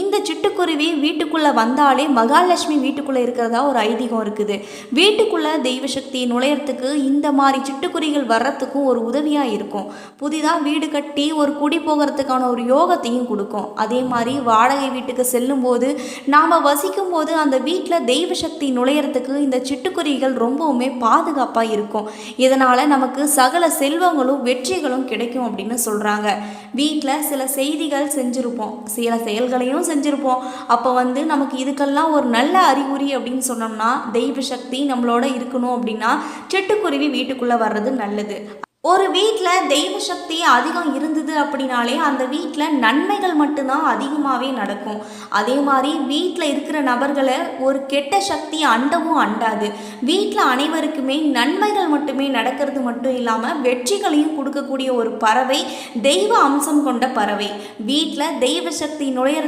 இந்த சிட்டுக்குருவி வீட்டுக்குள்ளே வந்தாலே மகாலட்சுமி வீட்டுக்குள்ளே இருக்கிறதா ஒரு ஐதீகம் இருக்குது. வீட்டுக்குள்ளே தெய்வ சக்தி நுழையறதுக்கு இந்த மாதிரி சிட்டுக்குருவிகள் வர்றதுக்கும் ஒரு உதவியாக இருக்கும். புதிதாக வீடு கட்டி ஒரு குடி போகிறதுக்கான ஒரு யோகத்தையும் கொடுக்கும். அதே மாதிரி வாடகை வீட்டுக்கு செல்லும்போது நாம் வசிக்கும் போது அந்த வீட்டில் தெய்வ சக்தி நுழையறதுக்கு இந்த சிட்டுக்குருவிகள் ரொம்பவுமே பாதுகாப்பாக இருக்கும். இதனால் நமக்கு சகல செல்வங்களும் வெற்றிகளும் கிடைக்கும் அப்படின்னு சொல்கிறாங்க வீட்டில் சில செய்திகள் செஞ்சுருப்போம். சில செயல்களையும் செஞ்சுருப்போம். அப்போ வந்து நமக்கு இதுக்கெல்லாம் ஒரு நல்ல அறிகுறி அப்படின்னு சொன்னோம்னா தெய்வ சக்தி நம்மளோட இருக்கணும் அப்படின்னா சிட்டுக்குருவி வீட்டுக்குள்ளே வர்றது நல்லது. ஒரு வீட்டில் தெய்வ சக்தி அதிகம் இருந்தது அப்படின்னாலே அந்த வீட்டில் நன்மைகள் மட்டும்தான் அதிகமாகவே நடக்கும். அதே மாதிரி வீட்டில் இருக்கிற நபர்களை ஒரு கெட்ட சக்தி அண்டவும் அண்டாது. வீட்டில் அனைவருக்குமே நன்மைகள் மட்டுமே நடக்கிறது மட்டும் இல்லாமல் வெற்றிகளையும் கொடுக்கக்கூடிய ஒரு பறவை தெய்வ அம்சம் கொண்ட பறவை. வீட்டில் தெய்வ சக்தி நுழையிறது